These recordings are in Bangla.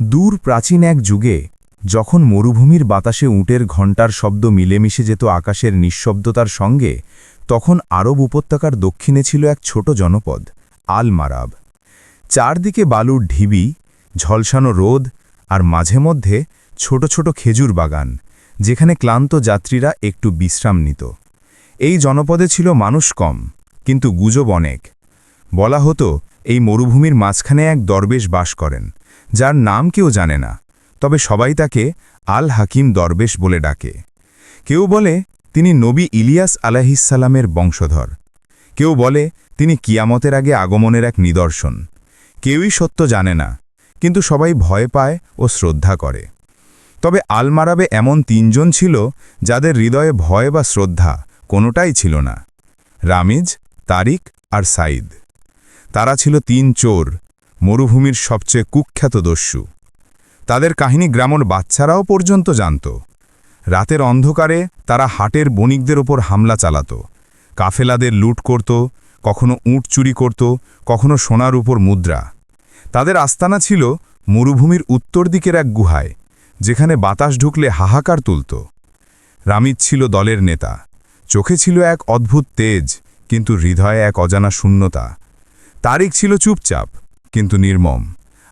দূর প্রাচীন এক যুগে, যখন মরুভূমির বাতাসে উটের ঘণ্টার শব্দ মিলেমিশে যেত আকাশের নিঃশব্দতার সঙ্গে, তখন আরব উপত্যকার দক্ষিণে ছিল এক ছোট জনপদ আল মারাব চারদিকে বালুর ঢিবি, ঝলসানো রোদ, আর মাঝে মধ্যে ছোট ছোট খেজুর বাগান, যেখানে ক্লান্ত যাত্রীরা একটু বিশ্রাম নিত। এই জনপদে ছিল মানুষ কম, কিন্তু গুজব অনেক। বলা হতো, এই মরুভূমির মাঝখানে এক দরবেশ বাস করেন। যার নাম কেউ জানে না, তবে সবাই তাকে আল হাকিম দরবেশ বলে ডাকে। কেউ বলে, তিনি নবী ইলিয়াস আলাহিসাল্লামের বংশধর। কেউ বলে, তিনি কিয়ামতের আগে আগমনের এক নিদর্শন। কেউই সত্য জানে না, কিন্তু সবাই ভয় পায় ও শ্রদ্ধা করে। তবে আলমারাবে এমন তিনজন ছিল, যাদের হৃদয়ে ভয় বা শ্রদ্ধা কোনোটাই ছিল না। রামিজ, তারিক আর সাইদ তারা ছিল তিন চোর মরুভূমির সবচেয়ে কুখ্যাত দস্যু। তাদের কাহিনী গ্রামের বাচ্চারাও পর্যন্ত জানত। রাতের অন্ধকারে তারা হাটের বণিকদের ওপর হামলা চালাত। কাফেলাদের লুট করত, কখনো উট চুরি করত, কখনো সোনার উপর মুদ্রা। তাদের আস্তানা ছিল মরুভূমির উত্তর দিকের এক গুহায়, যেখানে বাতাস ঢুকলে হাহাকার তুলত। রামিজ ছিল দলের নেতা। চোখে ছিল এক অদ্ভুত তেজ, কিন্তু হৃদয়ে এক অজানা শূন্যতা। তারিক ছিল চুপচাপ। কিন্তু নির্মম।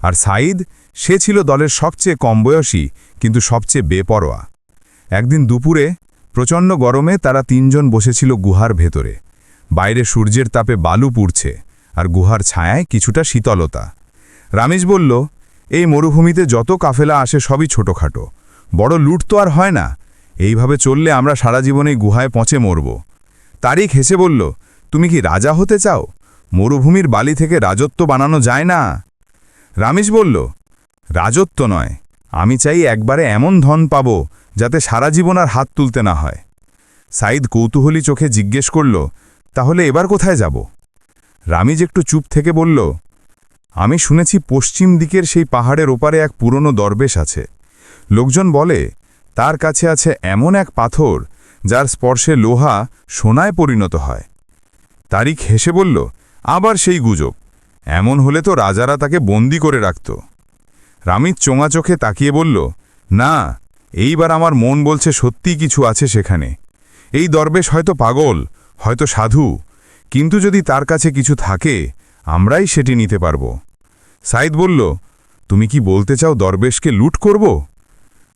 আর সাইদ সে ছিল দলের সবচেয়ে কম বয়সী, কিন্তু সবচেয়ে বেপরোয়া। একদিন দুপুরে, প্রচণ্ড গরমে তারা তিনজন বসেছিল গুহার ভেতরে। বাইরে সূর্যের তাপে বালু পুড়ছে, আর গুহার ছায়ায় কিছুটা শীতলতা। রামেশ বলল, এই মরুভূমিতে যত কাফেলা আসে সবই ছোটখাটো। বড় লুট তো আর হয় না। এইভাবে চললে আমরা সারা জীবনে গুহায় পচে মরব। তারিক হেসে বলল, তুমি কি রাজা হতে চাও? মরুভূমির বালি থেকে রাজত্ব বানানো যায় না। রামেশ বলল, রাজত্ব নয়। আমি চাই একবারে এমন ধন পাব যাতে সারা জীবন আর হাত তুলতে না হয়। সাইদ কৌতূহলী চোখে জিজ্ঞেস করল, তাহলে এবার কোথায় যাব? রামিজ একটু চুপ থেকে বলল, আমি শুনেছি পশ্চিম দিকের সেই পাহাড়ের ওপারে এক পুরনো দরবেশ আছে। লোকজন বলে, তার কাছে আছে এমন এক পাথর যার স্পর্শে লোহা সোনায় পরিণত হয়। তারিখ হেসে বলল আবার সেই গুজব। এমন হলে তো রাজারা তাকে বন্দি করে রাখত। রামিত চোঙা চোখে তাকিয়ে বলল, না, এইবার আমার মন বলছে সত্যি কিছু আছে সেখানে। এই দরবেশ হয়তো পাগল, হয়তো সাধু, কিন্তু যদি তার কাছে কিছু থাকে, আমরাই সেটি নিতে পারব। সাইদ বলল, তুমি কি বলতে চাও দরবেশকে লুট করব?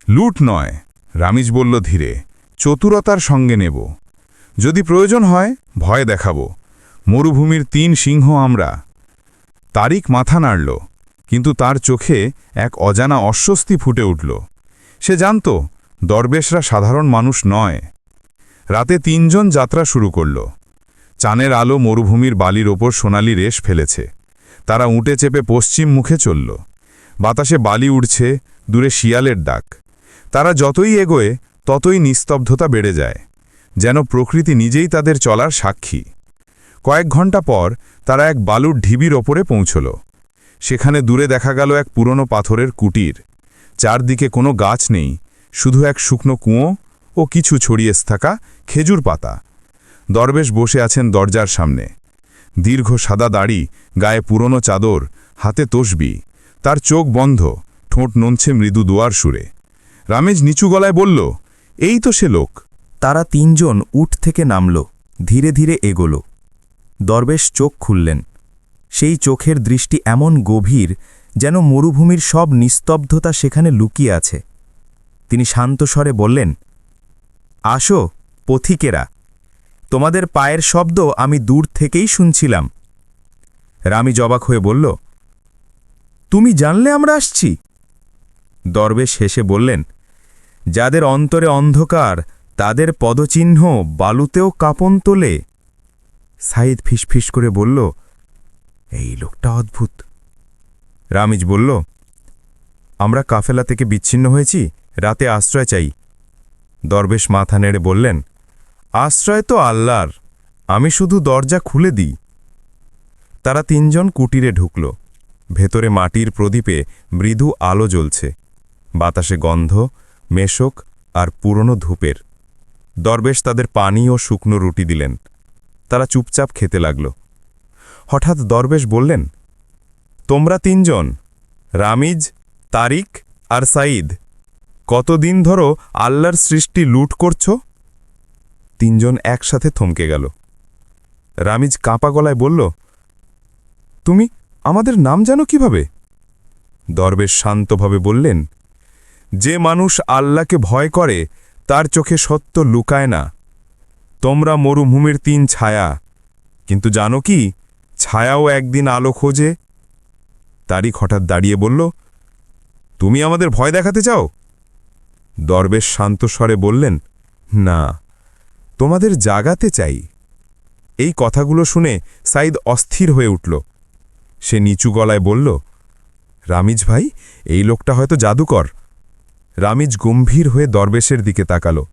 লুট নয়, রামিজ বলল ধীরে, চতুরতার সঙ্গে নেব। যদি প্রয়োজন হয়, ভয় দেখাব। মরুভূমির তিন সিংহ আমরা। তারিক মাথা নাড়ল, কিন্তু তার চোখে এক অজানা অস্বস্তি ফুটে উঠল। সে জানত, দরবেশরা সাধারণ মানুষ নয়। রাতে তিনজন যাত্রা শুরু করল। চানের আলো মরুভূমির বালির ওপর সোনালি রেশ ফেলেছে। তারা উঁটে চেপে পশ্চিম মুখে চলল। বাতাসে বালি উড়ছে দূরে শিয়ালের ডাক। তারা যতই এগোয়, ততই নিস্তব্ধতা বেড়ে যায়। যেন প্রকৃতি নিজেই তাদের চলার সাক্ষী। কয়েক ঘণ্টা পর তারা এক বালুর ঢিবির ওপরে পৌঁছল। সেখানে দূরে দেখা গেল এক পুরনো পাথরের কুটির। চারদিকে কোনো গাছ নেই, শুধু এক শুকনো কুঁয়ো ও কিছু ছড়িয়ে থাকা খেজুর পাতা। দরবেশ বসে আছেন দরজার সামনে। দীর্ঘ সাদা দাড়ি, গায়ে পুরনো চাদর, হাতে তসবি। তার চোখ বন্ধ, ঠোঁট ননছে মৃদু দুয়ার সুরে। রামেজ নিচু গলায় বলল, এই তো সে লোক। তারা তিনজন উঠ থেকে নামল, ধীরে ধীরে এগোল। দরবেশ চোখ খুললেন। সেই চোখের দৃষ্টি এমন গভীর যেন মরুভূমির সব নিস্তব্ধতা সেখানে লুকিয়ে আছে। তিনি শান্ত স্বরে বললেন, আসো, পথিকেরা, তোমাদের পায়ের শব্দ আমি দূর থেকেই শুনছিলাম। রামি জবাক হয়ে বলল, তুমি জানলে আমরা আসছি? দরবেশ হেসে বললেন, যাদের অন্তরে অন্ধকার, তাদের পদচিহ্ন বালুতেও কাঁপন তোলে। সাইদ ফিসফিস করে বলল, এই লোকটা অদ্ভুত। রামিজ বলল, আমরা কাফেলা থেকে বিচ্ছিন্ন হয়েছি, রাতে আশ্রয় চাই। দরবেশ মাথা নেড়ে বললেন, আশ্রয় তো আল্লাহর, আমি শুধু দরজা খুলে দিই। তারা তিনজন কুটিরে ঢুকল। ভেতরে মাটির প্রদীপে মৃদু আলো জ্বলছে। বাতাসে গন্ধ, মেশক আর পুরনো ধূপের। দরবেশ তাদের পানি ও শুকনো রুটি দিলেন। তারা চুপচাপ খেতে লাগল। হঠাৎ দরবেশ বললেন, তোমরা তিনজন, রামিজ, তারিক আর সাঈদ, কতদিন ধরো আল্লাহর সৃষ্টি লুট করছ? তিনজন একসাথে থমকে গেল। রামিজ কাঁপা গলায় বলল, তুমি আমাদের নাম জানো কীভাবে? দরবেশ শান্তভাবে বললেন, যে মানুষ আল্লাহকে ভয় করে, তার চোখে সত্য লুকায় না। তোমরা মরুভূমির তিন ছায়া। কিন্তু জানো কি, ছায়াও একদিন আলো খোঁজে। তারিক হঠাৎ দাঁড়িয়ে বলল, তুমি আমাদের ভয় দেখাতে চাও? দরবেশ শান্ত স্বরে বললেন, না, তোমাদের জাগাতে চাই। এই কথাগুলো শুনে সাইদ অস্থির হয়ে উঠল। সে নিচু গলায় বলল, রামিজ ভাই, এই লোকটা হয়তো জাদুকর। রামিজ গম্ভীর হয়ে দরবেশের দিকে তাকাল।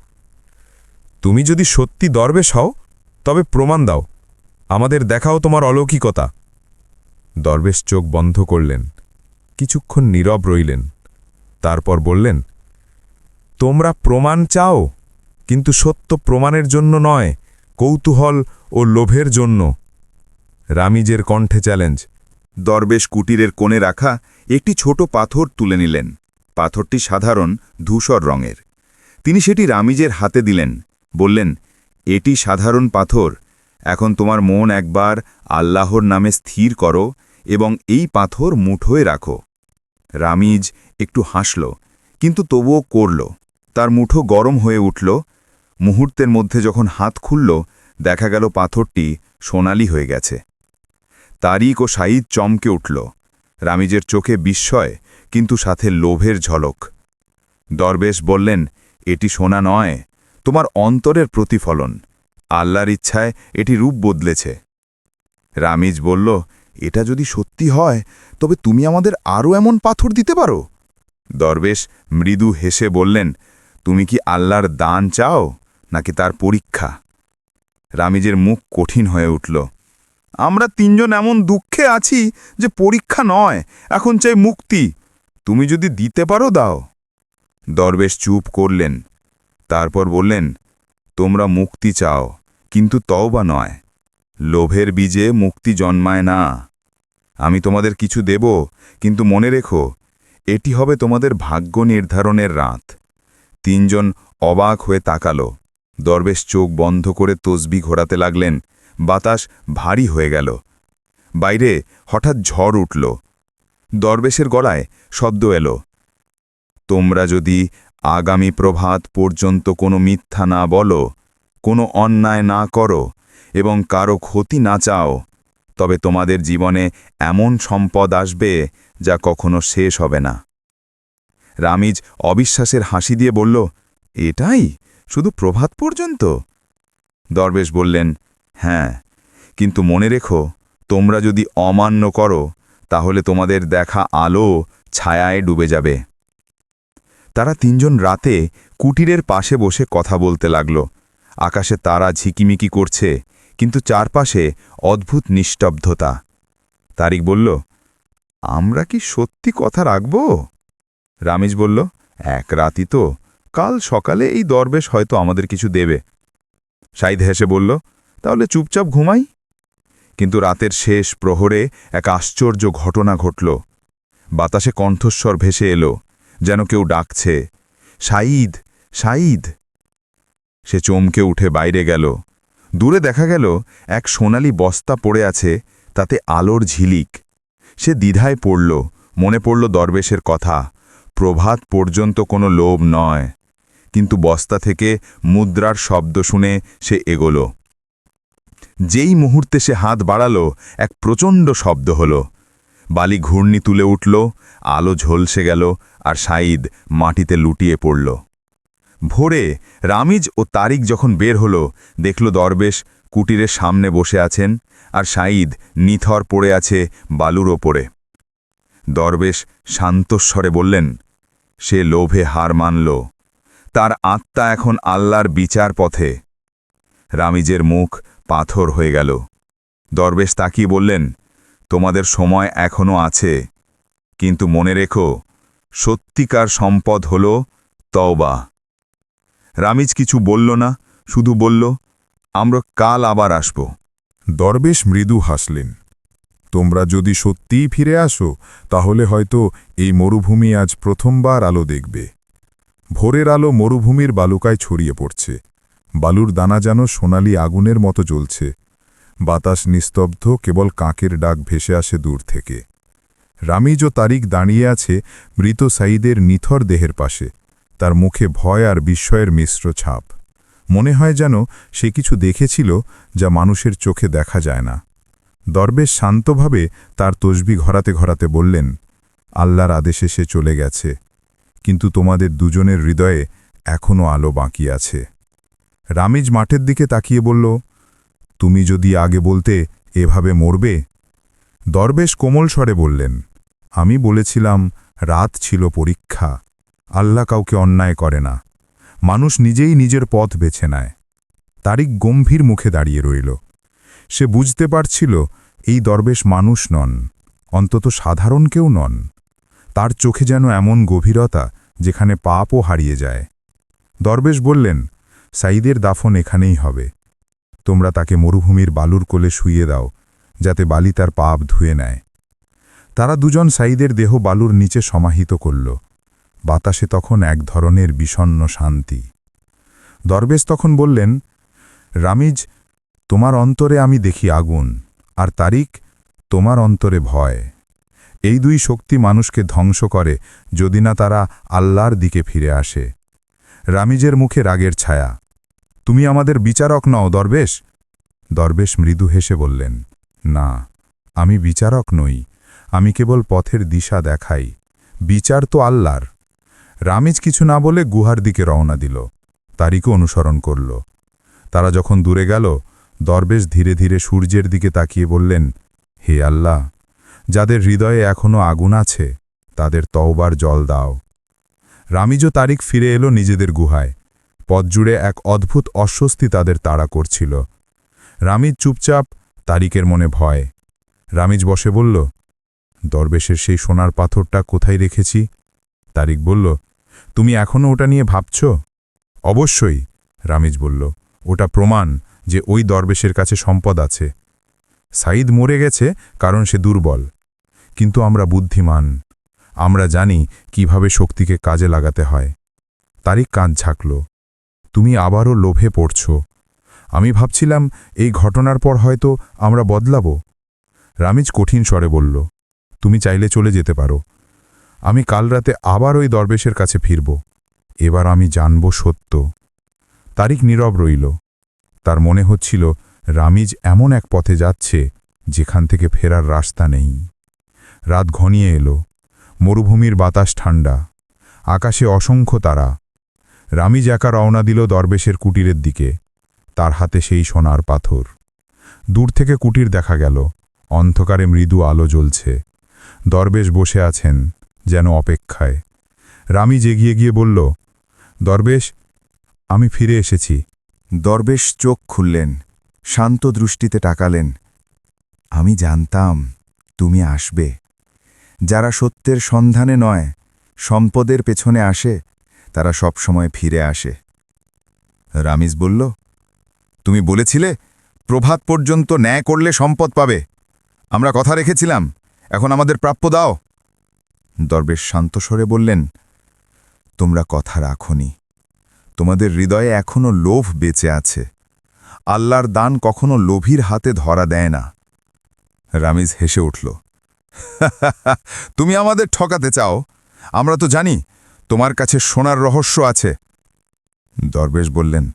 তুমি যদি সত্যি দরবেশ হও, তবে প্রমাণ দাও। আমাদের দেখাও তোমার অলৌকিকতা। দরবেশ চোখ বন্ধ করলেন। কিছুক্ষণ নীরব রইলেন। তারপর বললেন, তোমরা প্রমাণ চাও, কিন্তু সত্য প্রমাণের জন্য নয়, কৌতূহল ও লোভের জন্য। রামিজের কণ্ঠে চ্যালেঞ্জ, দরবেশ কুটিরের কোণে রাখা একটি ছোট পাথর তুলে নিলেন। পাথরটি সাধারণ ধূসর রঙের। তিনি সেটি রামিজের হাতে দিলেন। বললেন, এটি সাধারণ পাথর। এখন তোমার মন একবার আল্লাহর নামে স্থির করো এবং এই পাথর মুঠোয় রাখো। রামিজ একটু হাসল, কিন্তু তবুও করল। তার মুঠো গরম হয়ে উঠল। মুহূর্তের মধ্যে যখন হাত খুলল, দেখা গেল পাথরটি সোনালি হয়ে গেছে। তারিক ও সাঈদ চমকে উঠল। রামিজের চোখে বিস্ময়, কিন্তু সাথে লোভের ঝলক। দরবেশ বললেন, এটি সোনা নয় তোমার অন্তরের প্রতিফলন। আল্লাহর ইচ্ছায় এটি রূপ বদলেছে। রামিজ বলল, এটা যদি সত্যি হয়, তবে তুমি আমাদের আরও এমন পাথর দিতে পারো? দরবেশ মৃদু হেসে বললেন, তুমি কি আল্লাহর দান চাও, নাকি তার পরীক্ষা? রামিজের মুখ কঠিন হয়ে উঠল, আমরা তিনজন এমন দুঃখে আছি যে পরীক্ষা নয়, এখন চাই মুক্তি। তুমি যদি দিতে পারো, দাও। দরবেশ চুপ করলেন। তারপর বললেন, তোমরা মুক্তি চাও, কিন্তু তওবা নয়। লোভের বীজে মুক্তি জন্মায় না। আমি তোমাদের কিছু দেব, কিন্তু মনে রেখো, এটি হবে তোমাদের ভাগ্য নির্ধারণের রাত। তিনজন অবাক হয়ে তাকালো। দরবেশ চোখ বন্ধ করে তসবি ঘোরাতে লাগলেন। বাতাস ভারী হয়ে গেল। বাইরে হঠাৎ ঝড় উঠল। দরবেশের গলায় শব্দ এলো, তোমরা যদি আগামী প্রভাত পর্যন্ত কোনো মিথ্যা না বলো, কোনো অন্যায় না করো এবং কারও ক্ষতি না চাও। তবে তোমাদের জীবনে এমন সম্পদ আসবে যা কখনো শেষ হবে না। রামিজ অবিশ্বাসের হাসি দিয়ে বলল, এটাই? শুধু প্রভাত পর্যন্ত? দরবেশ বললেন হ্যাঁ কিন্তু মনে রেখো, তোমরা যদি অমান্য করো, তাহলে তোমাদের দেখা আলো ছায়ায় ডুবে যাবে। তারা তিনজন রাতে কুটিরের পাশে বসে কথা বলতে লাগল। আকাশে তারা ঝিকিমিকি করছে, কিন্তু চারপাশে অদ্ভুত নিস্তব্ধতা। তারিক বলল, আমরা কি সত্যি কথা রাখব? রামিজ বলল, এক রাতি তো। কাল সকালে এই দরবেশ হয়তো আমাদের কিছু দেবে। সাইদ হেসে বলল, তাহলে চুপচাপ ঘুমাই? কিন্তু রাতের শেষ প্রহরে এক আশ্চর্য ঘটনা ঘটল। বাতাসে কণ্ঠস্বর ভেসে এলো। যেন কেউ ডাকছে, সাঈদ সাঈদ। সে চমকে উঠে বাইরে গেল। দূরে দেখা গেল এক সোনালি বস্তা পড়ে আছে, তাতে আলোর ঝিলিক। সে দ্বিধায় পড়ল, মনে পড়ল দরবেশের কথা, প্রভাত পর্যন্ত কোনো লোভ নয়। কিন্তু বস্তা থেকে মুদ্রার শব্দ শুনে সে এগোল। যেই মুহূর্তে সে হাত বাড়াল, এক প্রচণ্ড শব্দ হল। বালি ঘূর্ণি তুলে উঠল, আলো ঝলসে গেল আর সাঈদ মাটিতে লুটিয়ে পড়ল। ভোরে রামিজ ও তারিক যখন বের হল, দেখল দরবেশ কুটিরের সামনে বসে আছেন আর সাঈদ নিথর পড়ে আছে বালুর ওপরে। দরবেশ শান্তস্বরে বললেন, সে লোভে হার মানল। তার আত্মা এখন আল্লাহর বিচার পথে। রামিজের মুখ পাথর হয়ে গেল। দরবেশ তাকিয়ে বললেন তোমাদের সময় এখনও আছে। কিন্তু মনে রেখো, সত্যিকার সম্পদ হল তওবা। রামিজ কিছু বলল না, শুধু বলল, আমরা কাল আবার আসব। দরবেশ মৃদু হাসলেন, তোমরা যদি সত্যিই ফিরে আসো, তাহলে হয়তো এই মরুভূমি আজ প্রথমবার আলো দেখবে। ভোরের আলো মরুভূমির বালুকায় ছড়িয়ে পড়ছে। বালুর দানা যেন সোনালি আগুনের মতো জ্বলছে। বাতাস নিস্তব্ধ, কেবল কাকের ডাক ভেসে আসে দূর থেকে। রামিজ ও তারিক দাঁড়িয়ে আছে মৃত সাইদের নিথর দেহের পাশে। তার মুখে ভয় আর বিস্ময়ের মিশ্র ছাপ। মনে হয় যেন সে কিছু দেখেছিল যা মানুষের চোখে দেখা যায় না। দরবেশ শান্তভাবে তার তসবি ঘরাতে ঘরাতে বললেন, আল্লাহর আদেশে সে চলে গেছে, কিন্তু তোমাদের দুজনের হৃদয়ে এখনও আলো বাকি আছে। রামিজ মাঠের দিকে তাকিয়ে বলল তুমি যদি আগে বলতে এভাবে মরবে? দরবেশ কোমল স্বরে বললেন, আমি বলেছিলাম, রাত ছিল পরীক্ষা, আল্লাহ কাউকে অন্যায় করে না, মানুষ নিজেই নিজের পথ বেছে নেয়। তারিক গম্ভীর মুখে দাঁড়িয়ে রইল। সে বুঝতে পারছিল, এই দরবেশ মানুষ নন, অন্তত সাধারণ কেউ নন। তার চোখে যেন এমন গভীরতা, যেখানে পাপও হারিয়ে যায়। দরবেশ বললেন সাইদের দাফন এখানেই হবে। তোমরা তাকে মরুভূমির বালুর কোলে শুইয়ে দাও, যাতে বালি তার পাপ ধুয়ে নেয়। তারা দুজন সাইদের দেহ বালুর নিচে সমাহিত করল। বাতাসে তখন এক ধরনের বিষণ্ন শান্তি। দরবেশ তখন বললেন, রামিজ, তোমার অন্তরে আমি দেখি আগুন, আর তারিক তোমার অন্তরে ভয়। এই দুই শক্তি মানুষকে ধ্বংস করে যদি না তারা আল্লাহর দিকে ফিরে আসে। রামিজের মুখে রাগের ছায়া। তুমি আমাদের বিচারক নও, দরবেশ? দরবেশ মৃদু হেসে বললেন, না, আমি বিচারক নই, আমি কেবল পথের দিশা দেখাই, বিচার তো আল্লাহর। রামিজ কিছু না বলে গুহার দিকে রওনা দিল তারিকও অনুসরণ করল। তারা যখন দূরে গেল, দরবেশ ধীরে ধীরে সূর্যের দিকে তাকিয়ে বললেন, হে আল্লাহ, যাদের হৃদয়ে এখনও আগুন আছে, তাদের তওবার জল দাও। রামিজ ও তারিক ফিরে এলো নিজেদের গুহায়। পথ জুড়ে এক অদ্ভুত অস্বস্তি তাদের তাড়া করছিল। রামিজ চুপচাপ তারিকের মনে ভয়। রামিজ বসে বলল, দরবেশের সেই সোনার পাথরটা কোথায় রেখেছি? তারিক বলল, তুমি এখনও ওটা নিয়ে ভাবছ? অবশ্যই, রামিজ বলল, ওটা প্রমাণ যে ওই দরবেশের কাছে সম্পদ আছে। সাইদ মরে গেছে কারণ সে দুর্বল। কিন্তু আমরা বুদ্ধিমান। আমরা জানি কীভাবে শক্তিকে কাজে লাগাতে হয়। তারিক কাঁধ ঝাঁকল। তুমি আবারও লোভে পড়ছ। আমি ভাবছিলাম, এই ঘটনার পর হয়তো আমরা বদলাব। রামিজ কঠিন স্বরে বলল, তুমি চাইলে চলে যেতে পারো। আমি কাল রাতে আবার ওই দরবেশের কাছে ফিরব। এবার আমি জানব সত্য। তারিক নীরব রইল। তার মনে হচ্ছিল, রামিজ এমন এক পথে যাচ্ছে, যেখান থেকে ফেরার রাস্তা নেই। রাত ঘনিয়ে এলো। মরুভূমির বাতাস ঠান্ডা আকাশে অসংখ্য তারা। রামিজ একা রওনা দিল দরবেশের কুটিরের দিকে। তার হাতে সেই সোনার পাথর। দূর থেকে কুটির দেখা গেল। অন্ধকারে মৃদু আলো জ্বলছে। দরবেশ বসে আছেন, যেন অপেক্ষায়। রামিজ এগিয়ে গিয়ে বলল, দরবেশ, আমি ফিরে এসেছি। দরবেশ চোখ খুললেন, শান্ত দৃষ্টিতে টাকালেন আমি জানতাম তুমি আসবে। যারা সত্যের সন্ধানে নয়, সম্পদের পেছনে আসে তারা সবসময় ফিরে আসে। রামিজ বলল, তুমি বলেছিলে, প্রভাত পর্যন্ত ন্যায় করলে সম্পদ পাবে। আমরা কথা রেখেছিলাম, এখন আমাদের প্রাপ্য দাও। দরবেশ শান্তস্বরে বললেন, তোমরা কথা রাখনি। তোমাদের হৃদয়ে এখনও লোভ বেঁচে আছে। আল্লাহর দান কখনো লোভীর হাতে ধরা দেয় না। রামিজ হেসে উঠল তুমি আমাদের ঠকাতে চাও। আমরা তো জানি তোমার কাছে সোনার রহস্য আছে। দরবেশ বললেন,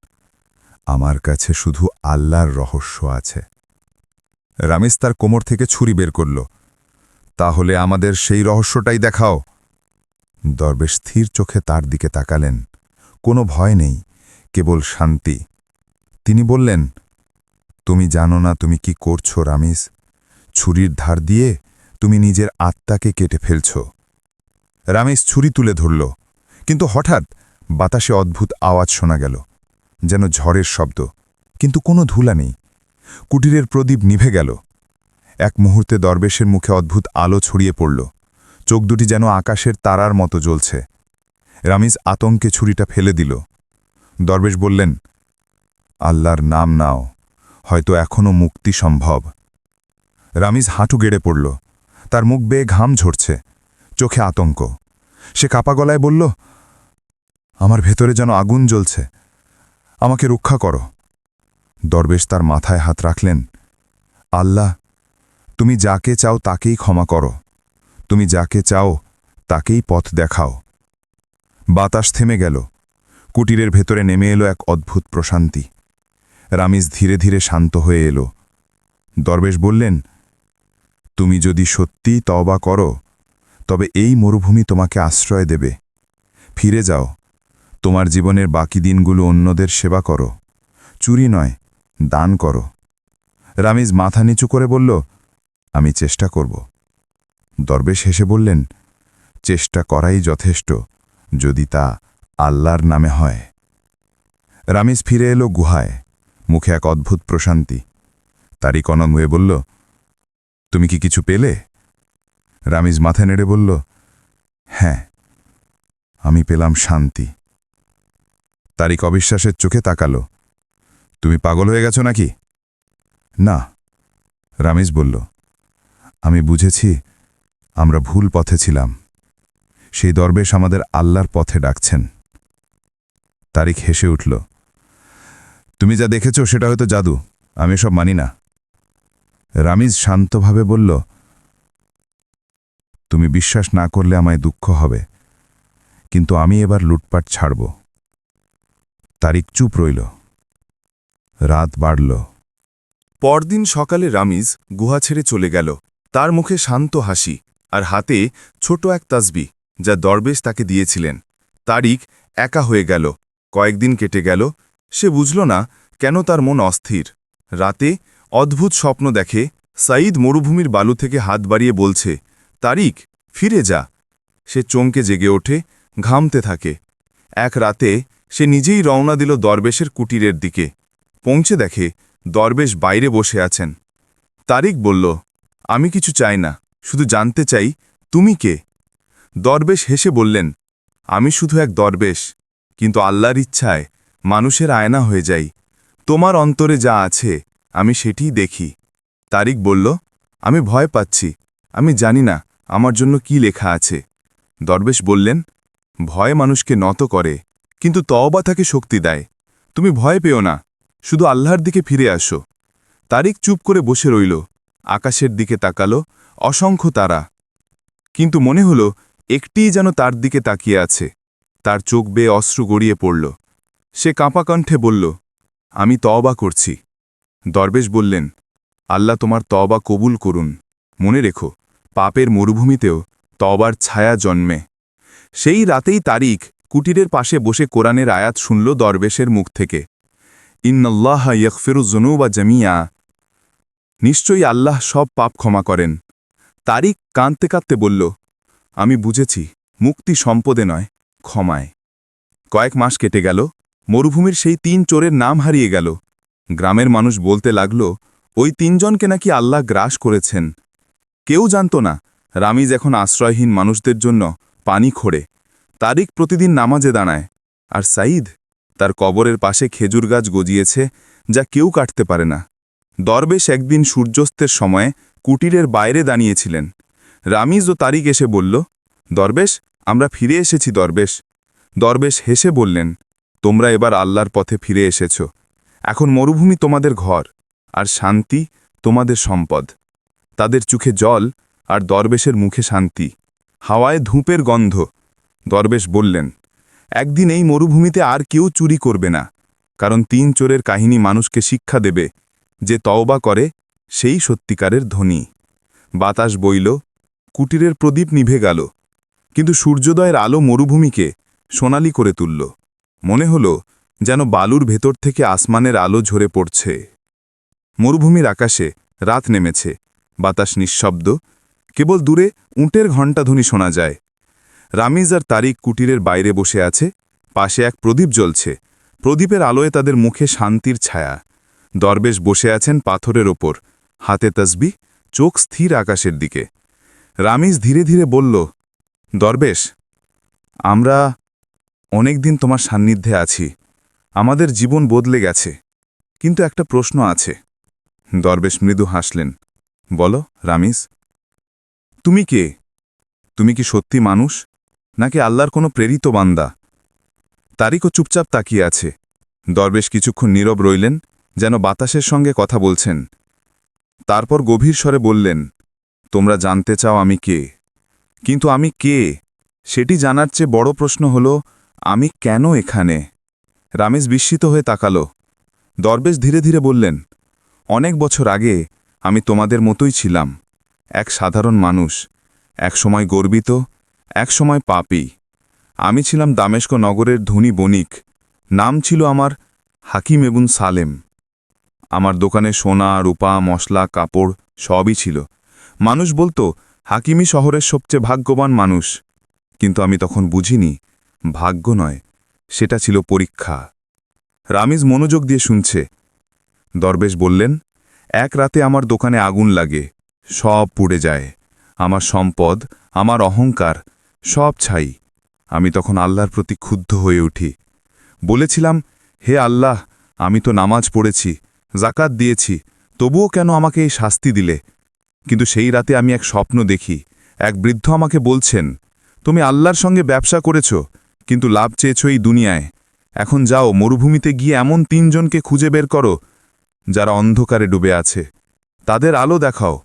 আমার কাছে শুধু আল্লাহর রহস্য আছে। রামিজ তার কোমর থেকে ছুরি বের করল, তাহলে আমাদের সেই রহস্যটাই দেখাও। দরবেশ স্থির চোখে তার দিকে তাকালেন, কোনো ভয় নেই, কেবল শান্তি। তিনি বললেন, তুমি জানো না তুমি কি করছ রামিস? ছুরির ধার দিয়ে তুমি নিজের আত্মাকে কেটে ফেলছ। রামিস ছুরি তুলে ধরল কিন্তু হঠাৎ বাতাসে অদ্ভুত আওয়াজ শোনা গেল, যেন ঝড়ের শব্দ, কিন্তু কোনো ধুলা নেই। কুটিরের প্রদীপ নিভে গেল। এক মুহূর্তে দরবেশের মুখে অদ্ভুত আলো ছড়িয়ে পড়ল। চোখ দুটি যেন আকাশের তারার মতো জ্বলছে। রামিজ আতঙ্কে ছুরিটা ফেলে দিল। দরবেশ বললেন, আল্লাহর নাম নাও, হয়তো এখনও মুক্তি সম্ভব। রামিজ হাঁটু গেড়ে পড়ল। তার মুখ বেয়ে ঘাম ঝরছে। চোখে আতঙ্ক। সে কাপা গলায় বলল আমার ভেতরে যেন আগুন জ্বলছে। আমাকে রক্ষা করো। দরবেশ তার মাথায় হাত রাখলেন। আল্লাহ, তুমি যাকে চাও তাকেই ক্ষমা করো। তুমি যাকে চাও তাকেই পথ দেখাও। বাতাস থেমে গেল। কুটিরের ভেতরে নেমে এলো এক অদ্ভুত প্রশান্তি। রামিজ ধীরে ধীরে শান্ত হয়ে এলো। দরবেশ বললেন, তুমি যদি সত্যিই তওবা করো, তবে এই মরুভূমি তোমাকে আশ্রয় দেবে। ফিরে যাও। তোমার জীবনের বাকি দিনগুলো অন্যদের সেবা করো। চুরি নয়, দান করো। রামিজ মাথা নিচু করে বলল, আমি চেষ্টা করব। দরবেশ হেসে বললেন, চেষ্টা করাই যথেষ্ট, যদি তা আল্লাহর নামে হয়। রামিজ ফিরে এলো গুহায়, মুখে এক অদ্ভুত প্রশান্তি। তারই কনময়ে বলল, তুমি কি কিছু পেলে? রামিজ মাথা নেড়ে বলল হ্যাঁ আমি পেলাম শান্তি। তারিক অবিশ্বাসের চোখে তাকালো। তুমি পাগল হয়ে গেছো নাকি? না, রামিজ বলল। আমি বুঝেছি, আমরা ভুল পথে ছিলাম। সেই দরবেশ আমাদের আল্লাহর পথে ডাকছেন। তারিক হেসে উঠল। তুমি যা দেখেছ সেটা হয়তো জাদু, আমি সব মানি না। রামিজ শান্তভাবে বলল, তুমি বিশ্বাস না করলে আমায় দুঃখ হবে, কিন্তু আমি এবার লুটপাট ছাড়ব। তারিক চুপ রইল। রাত বাড়ল। পরদিন সকালে রামিজ গুহা ছেড়ে চলে গেল। তার মুখে শান্ত হাসি আর হাতে ছোট এক তাসবি যা দরবেশ তাকে দিয়েছিলেন। তারিক একা হয়ে গেল। কয়েকদিন কেটে গেল। সে বুঝল না কেন তার মন অস্থির। রাতে অদ্ভুত স্বপ্ন দেখে সাঈদ মরুভূমির বালু থেকে হাত বাড়িয়ে বলছে তারিক ফিরে যা। সে চমকে জেগে ওঠে, ঘামতে থাকে। এক রাতে সে নিজেই রওনা দিল দরবেশের কুটিরের দিকে। পৌঁছে দেখে দরবেশ বাইরে বসে আছেন। তারিক বলল, আমি কিছু চাই না, শুধু জানতে চাই তুমি কে? দরবেশ হেসে বললেন, আমি শুধু এক দরবেশ, কিন্তু আল্লাহর ইচ্ছায় মানুষের আয়না হয়ে যাই। তোমার অন্তরে যা আছে, আমি সেটিই দেখি। তারিক বলল, আমি ভয় পাচ্ছি, আমি জানি না আমার জন্য কি লেখা আছে। দরবেশ বললেন, ভয় মানুষকে নত করে কিন্তু তওবা তাকে শক্তি দেয়। তুমি ভয় পেও না, শুধু আল্লাহর দিকে ফিরে আসো। তারিক চুপ করে বসে রইল, আকাশের দিকে তাকালো অসংখ্য তারা। কিন্তু মনে হল, একটিই যেন তার দিকে তাকিয়ে আছে। তার চোখ বেয়ে অশ্রু গড়িয়ে পড়ল। সে কাঁপা কণ্ঠে বলল, আমি তওবা করছি। দরবেশ বললেন, আল্লাহ তোমার তওবা কবুল করুন। মনে রেখো, পাপের মরুভূমিতেও তওবার ছায়া জন্মে। সেই রাতেই তারিক কুটিরের পাশে বসে কোরআনের আয়াত শুনল দরবেশের মুখ থেকে। ইন্নল্লাহ ইয়কফেরু জনুবা জামিয়া। নিশ্চয়ই আল্লাহ সব পাপ ক্ষমা করেন। তারিক কাঁদতে কাঁদতে বলল, আমি বুঝেছি, মুক্তি সম্পদে নয়, ক্ষমায়। কয়েক মাস কেটে গেল, মরুভূমির সেই তিন চোরের নাম হারিয়ে গেল। গ্রামের মানুষ বলতে লাগল, ওই তিনজনকে নাকি আল্লাহ গ্রাস করেছেন। কেউ জানত না, রামিজ এখন আশ্রয়হীন মানুষদের জন্য পানি খোড়ে। তারিক প্রতিদিন নামাজে দাঁড়ায়, আর সাঈদ তার কবরের পাশে খেজুর গাছ গজিয়েছে যা কেউ কাটতে পারে না। দরবেশ একদিন সূর্যাস্তের সময়ে কুটিরের বাইরে দাঁড়িয়েছিলেন। রামিজ ও তারিক এসে বলল, দরবেশ, আমরা ফিরে এসেছি, দরবেশ। দরবেশ হেসে বললেন, তোমরা এবার আল্লাহর পথে ফিরে এসেছ। এখন মরুভূমি তোমাদের ঘর, আর শান্তি তোমাদের সম্পদ। তাদের চোখে জল, আর দরবেশের মুখে শান্তি। হাওয়ায় ধূপের গন্ধ। দরবেশ বললেন, একদিন এই মরুভূমিতে আর কেউ চুরি করবে না, কারণ তিন চোরের কাহিনী মানুষকে শিক্ষা দেবে, যে তওবা করে সেই সত্যিকারের ধনী। বাতাস বইল, কুটিরের প্রদীপ নিভে গেল, কিন্তু সূর্যোদয়ের আলো মরুভূমিকে সোনালি করে তুলল। মনে হল যেন বালুর ভেতর থেকে আসমানের আলো ঝরে পড়ছে। মরুভূমির আকাশে রাত নেমেছে, বাতাস নিঃশব্দ, কেবল দূরে উঁটের ঘণ্টাধ্বনি শোনা যায়। রামিজ আর তারিক কুটিরের বাইরে বসে আছে, পাশে এক প্রদীপ জ্বলছে। প্রদীপের আলোয় তাদের মুখে শান্তির ছায়া। দরবেশ বসে আছেন পাথরের ওপর, হাতে তসবি, চোখ স্থির আকাশের দিকে। রামিজ ধীরে ধীরে বলল, দরবেশ, আমরা অনেকদিন তোমার সান্নিধ্যে আছি। আমাদের জীবন বদলে গেছে, কিন্তু একটা প্রশ্ন আছে। দরবেশ মৃদু হাসলেন, বলো রামিস তুমি কে? তুমি কি সত্যি মানুষ? নাকি আল্লাহর কোনো প্রেরিত বান্দা? তারিকও চুপচাপ তাকিয়ে আছে। দরবেশ কিছুক্ষণ নীরব রইলেন, যেন বাতাসের সঙ্গে কথা বলছেন। তারপর গভীর স্বরে বললেন, তোমরা জানতে চাও আমি কে? কিন্তু আমি কে? সেটি জানার চেয়ে বড় প্রশ্ন হল, আমি কেন এখানে? রামেশ বিস্মিত হয়ে তাকাল। দরবেশ ধীরে ধীরে বললেন, অনেক বছর আগে আমি তোমাদের মতোই ছিলাম। এক সাধারণ মানুষ, এক সময় গর্বিত এক পাপি। আমি ছিলাম দামেস্ক নগরের ধনী বণিক। নাম ছিল আমার হাকিম এবং সালেম। আমার দোকানে সোনা, রূপা, মশলা, কাপড় সবই ছিল। মানুষ বলতো হাকিমি শহরের সবচেয়ে ভাগ্যবান মানুষ। কিন্তু আমি তখন বুঝিনি, ভাগ্য নয়, সেটা ছিল পরীক্ষা। রামিজ মনোযোগ দিয়ে শুনছে। দরবেশ বললেন, এক রাতে আমার দোকানে আগুন লাগে, সব পুড়ে যায়। আমার সম্পদ, আমার অহংকার সব ছাই। আমি তখন আল্লাহর প্রতি ক্ষুব্ধ হয়ে উঠি। বলেছিলাম, হে আল্লাহ, আমি তো নামাজ পড়েছি জাকাত দিয়েছি, তবুও কেন আমাকে এই শাস্তি দিলে? কিন্তু সেই রাতে আমি এক স্বপ্ন দেখি। এক বৃদ্ধ আমাকে বলছেন, তুমি আল্লাহর সঙ্গে ব্যবসা করেছ, কিন্তু লাভ চেয়েছ এই দুনিয়ায়। এখন যাও, মরুভূমিতে গিয়ে এমন তিনজনকে খুঁজে বের করো, যারা অন্ধকারে ডুবে আছে। তাদের আলো দেখাও,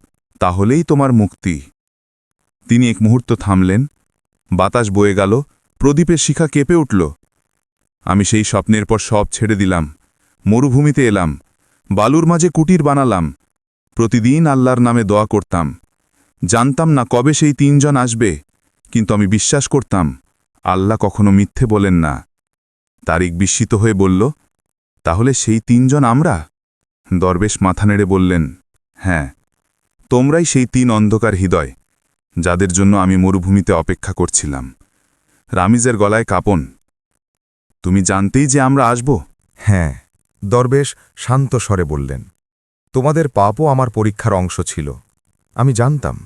তাহলেই তোমার মুক্তি। তিনি এক মুহূর্ত থামলেন বাতাস বয়ে গেল, প্রদীপের শিখা কেঁপে উঠল। আমি সেই স্বপ্নের পর সব ছেড়ে দিলাম, মরুভূমিতে এলাম, বালুর মাঝে কুটির বানালাম। প্রতিদিন আল্লাহর নামে দোয়া করতাম। জানতাম না কবে সেই তিনজন আসবে, কিন্তু আমি বিশ্বাস করতাম, আল্লাহ কখনো মিথ্যে বলেন না। তারিক বিস্মিত হয়ে বলল, তাহলে সেই তিনজন আমরা? দরবেশ মাথা নেড়ে বললেন হ্যাঁ তোমরাই সেই তিন অন্ধকার হৃদয়। যাদের জন্য আমি মরুভূমিতে অপেক্ষা করছিলাম। রামিজের গলায় কাপন, তুমি জানতেই যে আমরা আসব? হ্যাঁ দরবেশ শান্ত স্বরে বললেন, তোমাদের পাপও আমার পরীক্ষার অংশ ছিল। আমি জানতাম,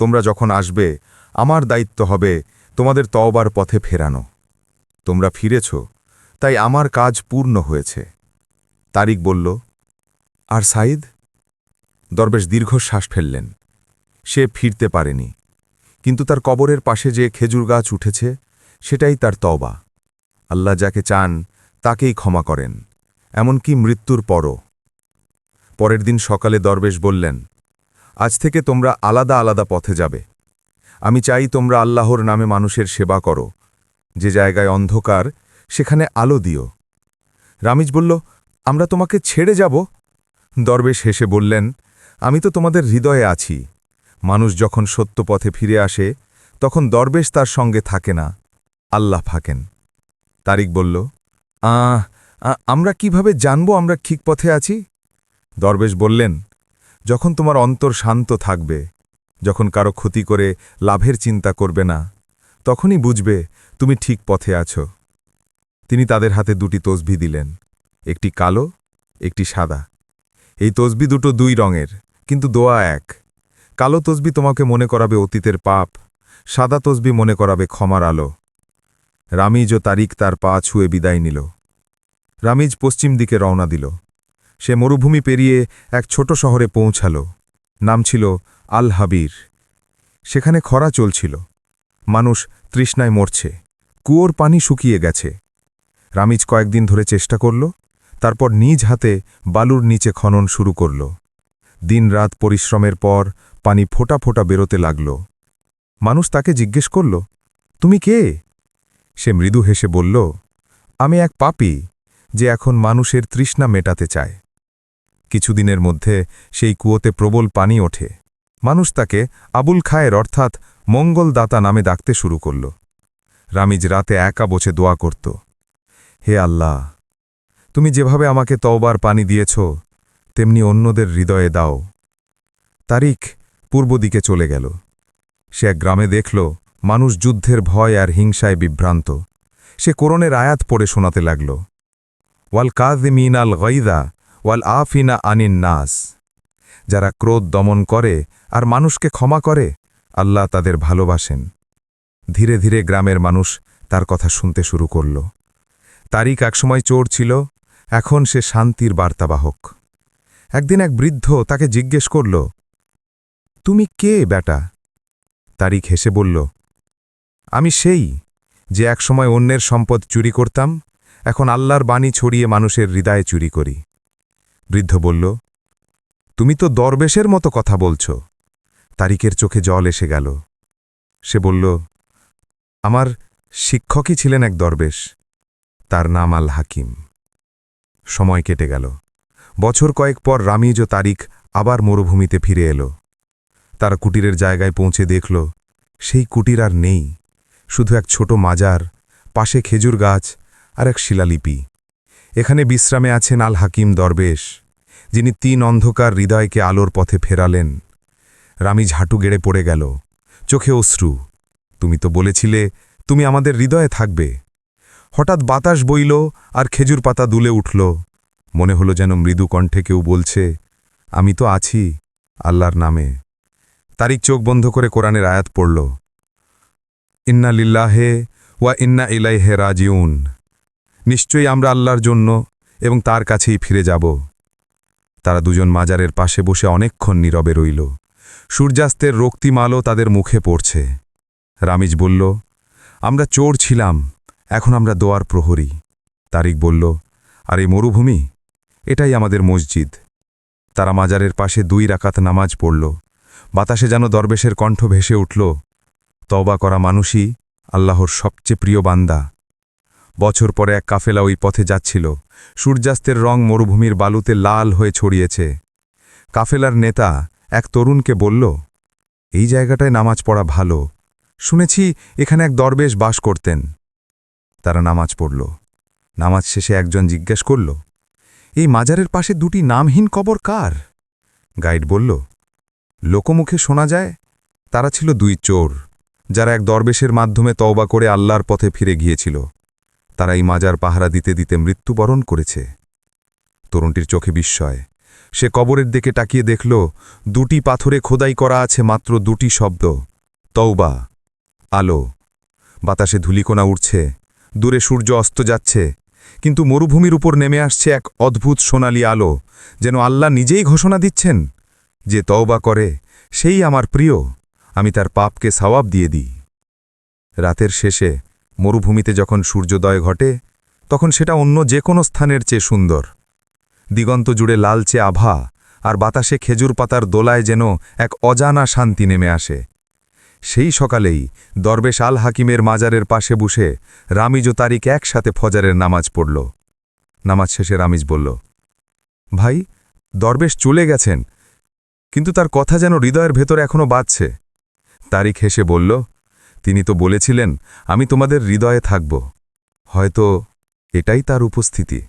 তোমরা যখন আসবে, আমার দায়িত্ব হবে তোমাদের তওবার পথে ফেরানো। তোমরা ফিরেছ, তাই আমার কাজ পূর্ণ হয়েছে। তারিক বলল, আর সাইদ দরবেশ দীর্ঘশ্বাস ফেললেন, সে ফিরতে পারেনি। কিন্তু তার কবরের পাশে যে খেজুর গাছ উঠেছে, সেটাই তার তওবা। আল্লাহ যাকে চান, তাকেই ক্ষমা করেন, এমনকি মৃত্যুর পরও। পরের দিন সকালে দরবেশ বললেন, আজ থেকে তোমরা আলাদা আলাদা পথে যাবে। আমি চাই তোমরা আল্লাহর নামে মানুষের সেবা করো, যে জায়গায় অন্ধকার, সেখানে আলো দিও। রামিজ বলল, আমরা তোমাকে ছেড়ে যাব? দরবেশ হেসে বললেন, আমি তো তোমাদের হৃদয়ে আছি। মানুষ যখন সত্য পথে ফিরে আসে, তখন দরবেশ তার সঙ্গে থাকে না। আল্লাহ ফাকেন তারিক বলল, আহ আমরা কীভাবে জানব আমরা ঠিক পথে আছি? দরবেশ বললেন, যখন তোমার অন্তর শান্ত থাকবে, যখন কারও ক্ষতি করে লাভের চিন্তা করবে না, তখনই বুঝবে তুমি ঠিক পথে আছো। তিনি তাদের হাতে দুটি তসবি দিলেন, একটি কালো, একটি সাদা। এই তসবি দুটো দুই রঙের, কিন্তু দোয়া এক। কালো তসবি তোমাকে মনে করাবে অতীতের পাপ, সাদা তসবি মনে করাবে ক্ষমার আলো। রামিজ ও তারিক তার পা ছুঁয়ে বিদায় নিল। রামিজ পশ্চিম দিকে রওনা দিল। সে মরুভূমি পেরিয়ে এক ছোট শহরে পৌঁছাল। নাম ছিল আল হাবির। সেখানে খরা চলছিল। মানুষ তৃষ্ণায় মরছে। কুয়োর পানি শুকিয়ে গেছে। রামিজ কয়েকদিন ধরে চেষ্টা করল, তারপর নিজ হাতে বালুর নিচে খনন শুরু করল। দিনরাত পরিশ্রমের পর পানি ফোটা ফোটা বেরোতে লাগল। মানুষ তাকে জিজ্ঞেস করল, তুমি কে? সে মৃদু হেসে বলল, আমি এক পাপী যে এখন মানুষের তৃষ্ণা মেটাতে চায়। কিছুদিনের মধ্যে সেই কুয়োতে প্রবল পানি ওঠে। মানুষ তাকে আবুল খায়ের অর্থাৎ মঙ্গলদাতা নামে ডাকতে শুরু করল। রামিজ রাতে একা বসে দোয়া করত, হে আল্লাহ, তুমি যেভাবে আমাকে তওবার পানি দিয়েছ তেমনি অন্যদের হৃদয়ে দাও। তারিখ পূর্ব দিকে চলে গেল। সে এক গ্রামে দেখল, মানুষ যুদ্ধের ভয় আর হিংসায় বিভ্রান্ত। সে কোরনের আয়াত পড়ে শোনাতে লাগল। ওয়াল কাযমিন আল গইদা ওয়াল আফিনা আনিন নাস। যারা ক্রোধ দমন করে আর মানুষকে ক্ষমা করে, আল্লাহ তাদের ভালোবাসেন। ধীরে ধীরে গ্রামের মানুষ তার কথা শুনতে শুরু করল। তারিক একসময় চোর ছিল, এখন সে শান্তির বার্তাবাহক। একদিন এক বৃদ্ধ তাকে জিজ্ঞেস করল, তুমি কে বেটা তারিক হেসে বলল, আমি সেই যে একসময় অন্যের সম্পদ চুরি করতাম, এখন আল্লাহর বাণী ছড়িয়ে মানুষের হৃদয়ে চুরি করি। বৃদ্ধ বলল, তুমি তো দরবেশের মতো কথা বলছ। তারিকের চোখে জল এসে গেল। সে বলল, আমার শিক্ষকই ছিলেন এক দরবেশ, তার নাম আল হাকিম সময় কেটে গেল। বছর কয়েক পর রামিজ ও তারিক আবার মরুভূমিতে ফিরে এলো। তারা কুটিরের জায়গায় পৌঁছে দেখল, সেই কুটির আর নেই, শুধু এক ছোট মাজার, পাশে খেজুর গাছ আর এক শিলালিপি। এখানে বিশ্রামে আছেন আল হাকিম দরবেশ, যিনি তিন অন্ধকার হৃদয়কে আলোর পথে ফেরালেন। রামি ঝাঁটু গেড়ে পড়ে গেল, চোখে অশ্রু। তুমি তো বলেছিলে, তুমি আমাদের হৃদয়ে থাকবে। হঠাৎ বাতাস বইল আর খেজুর পাতা দুলে উঠল। মনে হলো যেন মৃদু কণ্ঠে কেউ বলছে, আমি তো আছি আল্লাহর নামে। তারিক চোখ বন্ধ করে কোরআনের আয়াত পড়ল। ইন্না লিল্লাহে ওয়া ইন্না ইলাইহে রাজিউন। নিশ্চয়ই আমরা আল্লাহর জন্য এবং তার কাছেই ফিরে যাব। তারা দুজন মাজারের পাশে বসে অনেকক্ষণ নীরবে রইল। সূর্যাস্তের রক্তিম আলো তাদের মুখে পড়ছে। রামিজ বলল, আমরা চোর ছিলাম, এখন আমরা দোয়ার প্রহরী। তারিক বলল, আর এই মরুভূমি? এটাই আমাদের মসজিদ। তারা মাজারের পাশে দুই রাকাত নামাজ পড়ল। বাতাসে যেন দরবেশের কণ্ঠ ভেসে উঠল, তওবা করা মানুষই আল্লাহর সবচেয়ে প্রিয় বান্দা। বছর পরে এক কাফেলা ওই পথে যাচ্ছিল। সূর্যাস্তের রং মরুভূমির বালুতে লাল হয়ে ছড়িয়েছে। কাফেলার নেতা এক তরুণকে বলল, এই জায়গাটায় নামাজ পড়া ভালো। শুনেছি এখানে এক দরবেশ বাস করতেন। তারা নামাজ পড়ল। নামাজ শেষে একজন জিজ্ঞেস করল এই মাজারের পাশে দুটি নামহীন কবর কার? গাইড বলল, লোকমুখে শোনা যায়, তারা ছিল দুই চোর, যারা এক দরবেশের মাধ্যমে তওবা করে আল্লাহর পথে ফিরে গিয়েছিল। তারা এই মাজার পাহারা দিতে দিতে মৃত্যুবরণ করেছে। তরুণটির চোখে বিস্ময়। সে কবরের দিকে তাকিয়ে দেখল, দুটি পাথরে খোদাই করা আছে মাত্র দুটি শব্দ, তওবা। আলো। বাতাসে ধুলিকোনা উঠছে দূরে সূর্য অস্ত যাচ্ছে কিন্তু মরুভূমির উপর নেমে আসছে এক অদ্ভুত সোনালি আলো, যেন আল্লাহ নিজেই ঘোষণা দিচ্ছেন যে তওবা করে, সেই আমার প্রিয়, আমি তার পাপকে সওয়াব দিয়ে দিই। রাতের শেষে মরুভূমিতে যখন সূর্যোদয় ঘটে, তখন সেটা অন্য যে কোনো স্থানের চেয়ে সুন্দর। দিগন্ত জুড়ে লালচে আভা আর বাতাসে খেজুর পাতার দোলায় যেন এক অজানা শান্তি নেমে আসে। সেই সকালেই দরবেশ আল হাকিমের মাজারের পাশে বসে রামিজ ও তারিক একসাথে ফজারের নামাজ পড়ল। নামাজ শেষে রামিজ বলল, ভাই, দরবেশ চলে গেছেন, কিন্তু তার কথা যেন হৃদয়ের ভেতর এখনও বাজছে। তারিক হেসে বলল, তিনি তো বলেছিলেন, আমি তোমাদের হৃদয়ে থাকব। হয়তো এটাই তার উপস্থিতি।